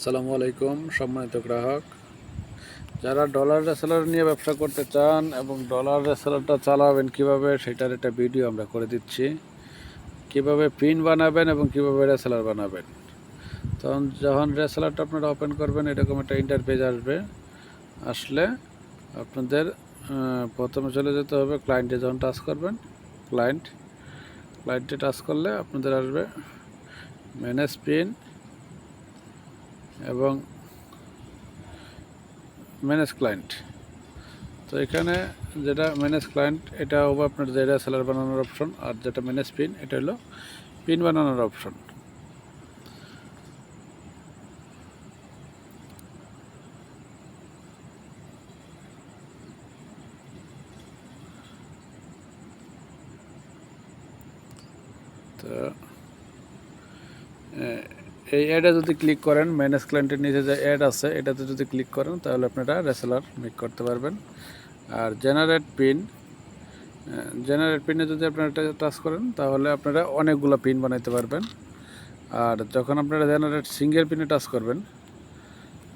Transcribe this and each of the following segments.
আসসালামু আলাইকুম, সম্মানিত গ্রাহক। যারা ডলার রেসেলার নিয়ে ব্যবসা করতে চান এবং ডলার রেসেলারটা চালাবেন কীভাবে, সেটার একটা ভিডিও আমরা করে দিচ্ছি। কীভাবে পিন বানাবেন এবং কীভাবে রেসেলার বানাবেন। তখন যখন রেসেলারটা আপনারা ওপেন করবেন, এরকম একটা ইন্টারপেজ আসবে। আসলে আপনাদের প্রথমে চলে যেতে হবে ক্লায়েন্টে যখন টাচ করবেন ক্লায়েন্ট ক্লায়েন্টে টাচ করলে আপনাদের আসবে ম্যানেজ পিন এবং ম্যানেজ ক্লায়েন্ট তো এখানে যেটা ম্যানেজ ক্লায়েন্ট এটা হবে আপনার যেটা সেলার বানানোর অপশন আর যেটা ম্যানেজ পিন এটা হলো পিন বানানোর অপশন তো এই অ্যাডে যদি ক্লিক করেন ম্যানেজ ক্লায়েন্টের নিচে যে অ্যাড আছে, এটাতে যদি ক্লিক করেন, তাহলে আপনারা রেসেলার মেক করতে পারবেন। আর জেনারেট পিন জেনারেট পিনে যদি আপনারা টাচ করেন, তাহলে আপনারা অনেকগুলো পিন বানাইতে পারবেন। আর যখন আপনারা জেনারেট সিঙ্গেল পিনে টাচ করবেন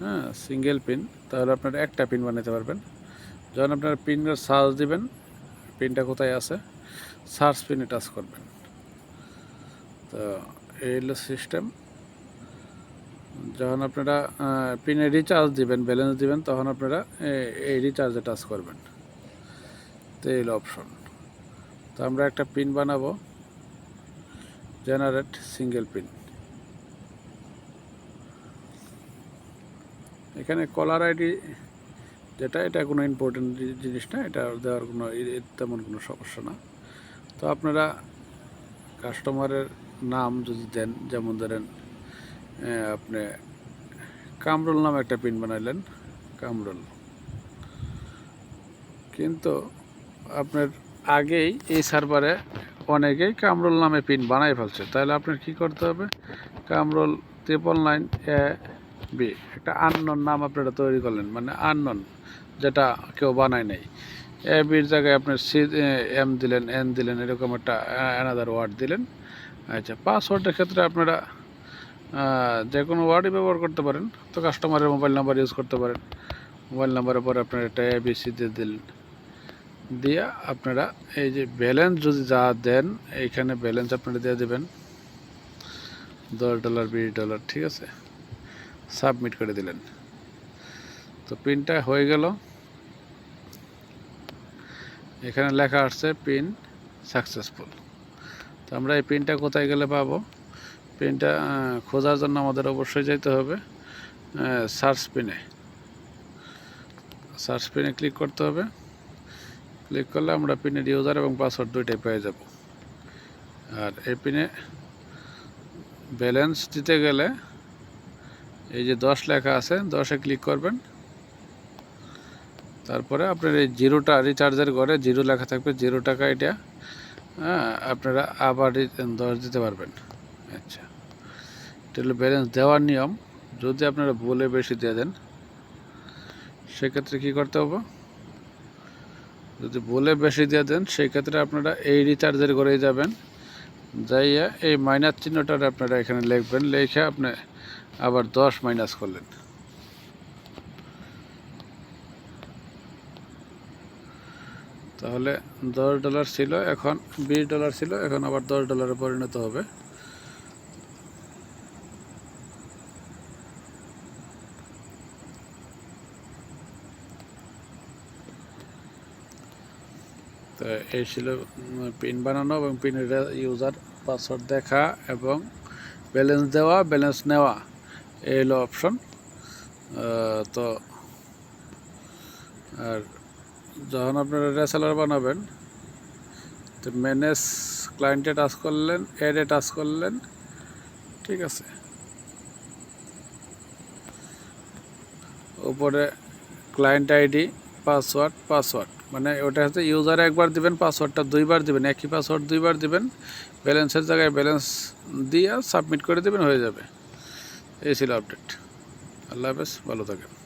হ্যাঁ সিঙ্গেল পিন তাহলে আপনারা একটা পিন বানাইতে পারবেন। যখন আপনারা পিনের সার্চ দিবেন পিনটা কোথায় আছে সার্চ পিনে টাচ করবেন। তো এই হলো সিস্টেম যখন আপনারা পিনে রিচার্জ দিবেন ব্যালেন্স দিবেন, তখন আপনারা এই রিচার্জে টাচ করবেন। তো এই অপশন তো আমরা একটা পিন বানাবো। জেনারেট সিঙ্গেল পিন এখানে কলার আইডি যেটা, এটা কোনো ইম্পর্টেন্ট জিনিস না, এটা দেওয়ার কোনো তেমন কোনো সমস্যা না। তো আপনারা কাস্টমারের নাম যদি দেন, যেমন ধরেন আপনি কামরুল নামে একটা পিন বানাইলেন, কামরুল। কিন্তু আপনার আগেই এই সার্ভারে অনেকেই কামরুল নামে পিন বানাই ফেলছে। তাহলে আপনার কি করতে হবে? Kamrul triple nine A B একটা আননন নাম আপনারা তৈরি করলেন মানে আননন যেটা কেউ বানায় নাই। এ বির জায়গায় আপনার সি এম দিলেন এন দিলেন, এরকম একটা অ্যানাদার ওয়ার্ড দিলেন। আচ্ছা পাসওয়ার্ডের ক্ষেত্রে আপনারা যে কোনো ওয়ার্ডই ব্যবহার করতে পারেন। তো কাস্টমারের মোবাইল নাম্বার ইউজ করতে পারেন। মোবাইল নাম্বারের পরে আপনারা একটা এবিসি দিয়ে দিলেন। দিয়ে আপনারা এই যে ব্যালেন্স যদি যা দেন, এইখানে ব্যালেন্স আপনারা দিয়ে দেবেন। দশ ডলার বিশ ডলার ঠিক আছে? সাবমিট করে দিলেন। তো পিনটা হয়ে গেল। এখানে লেখা আসছে পিন সাকসেসফুল তো আমরা এই পিনটা কোথায় গেলে পাবো? পিনটা খোঁজার জন্য আমাদের অবশ্যই যেতে হবে সার্চ পিনে। সার্চ পিনে ক্লিক করতে হবে। ক্লিক করলে আমরা পিনের ইউজার এবং পাসওয়ার্ড দুইটাই পেয়ে যাব। আর এই পিনে ব্যালেন্স দিতে গেলে এই যে দশ লেখা আছে, দশে ক্লিক করবেন। তারপরে আপনার এই জিরোটা রিচার্জের ঘরে জিরো লেখা থাকবে, জিরো টাকা এটা আপনারা আবার দশ দিতে পারবেন। আচ্ছা। এটা হলো ব্যালেন্স দেওয়ার নিয়ম। যদি আপনারা বলে বেশি দিয়ে দেন, সেক্ষেত্রে কী করতে হবে? যদি বলে বেশি দিয়ে দেন সেই ক্ষেত্রে আপনারা এই রিচার্জের ঘরেই যাবেন। যাইয়া এই মাইনাস চিহ্নটা আপনারা এখানে লিখবেন, লিখে আপনি আবার দশ মাইনাস করলেন। তাহলে দশ ডলার ছিল, এখন বিশ ডলার ছিল, এখন আবার দশ ডলারে পরিণত হবে। তো এই ছিল পিন বানানো এবং পিনের ইউজার পাসওয়ার্ড দেখা এবং ব্যালেন্স দেওয়া ব্যালেন্স নেওয়া, এই হলো অপশন তো আর যখন আপনারা রেসেলার বানাবেন, তো ম্যানেজ ক্লায়েন্টে টাচ করলেন অ্যাডে টাচ করলেন, ঠিক আছে? উপরে ক্লায়েন্ট আইডি পাসওয়ার্ড পাসওয়ার্ড মানে ওটা হচ্ছে ইউজার একবার দিবেন পাসওয়ার্ডটা দুইবার দিবেন, একই পাসওয়ার্ড দুইবার দিবেন ব্যালেন্সের জায়গায় ব্যালেন্স দিয়ে সাবমিট করে দেবেন, হয়ে যাবে। এই ছিল আপডেট আল্লাহ হাফেজ, ভালো থাকেন।